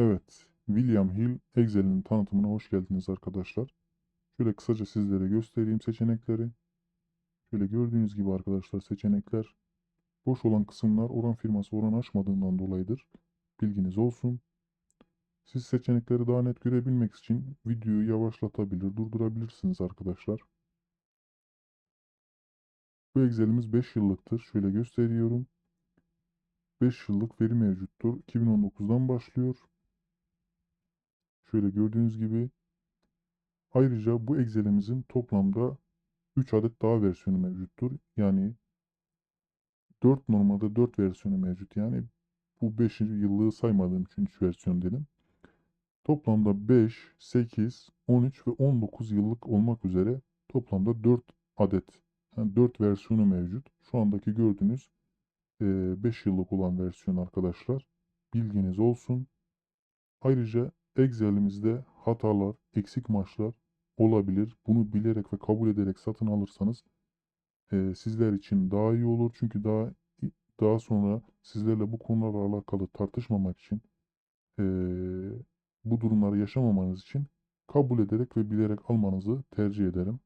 Evet, William Hill Excel'in tanıtımına hoş geldiniz arkadaşlar. Şöyle kısaca sizlere göstereyim seçenekleri. Şöyle gördüğünüz gibi arkadaşlar seçenekler boş olan kısımlar oran firması oran açmadığından dolayıdır. Bilginiz olsun. Siz seçenekleri daha net görebilmek için videoyu yavaşlatabilir, durdurabilirsiniz arkadaşlar. Bu Excel'imiz 5 yıllıktır. Şöyle gösteriyorum. 5 yıllık veri mevcuttur. 2019'dan başlıyor. Şöyle gördüğünüz gibi. Ayrıca bu Excel'imizin toplamda 3 adet daha versiyonu mevcuttur. Yani 4 normalde 4 versiyonu mevcut. Yani bu 5. yıllığı saymadığım için 3 versiyon dedim. Toplamda 5, 8, 13 ve 19 yıllık olmak üzere toplamda 4 adet, yani 4 versiyonu mevcut. Şu andaki gördüğünüz 5 yıllık olan versiyon arkadaşlar. Bilginiz olsun. Ayrıca Excel'imizde hatalar, eksik maçlar olabilir. Bunu bilerek ve kabul ederek satın alırsanız e, sizler için daha iyi olur. Çünkü daha daha sonra sizlerle bu konularla alakalı tartışmamak için e, bu durumları yaşamamanız için kabul ederek ve bilerek almanızı tercih ederim.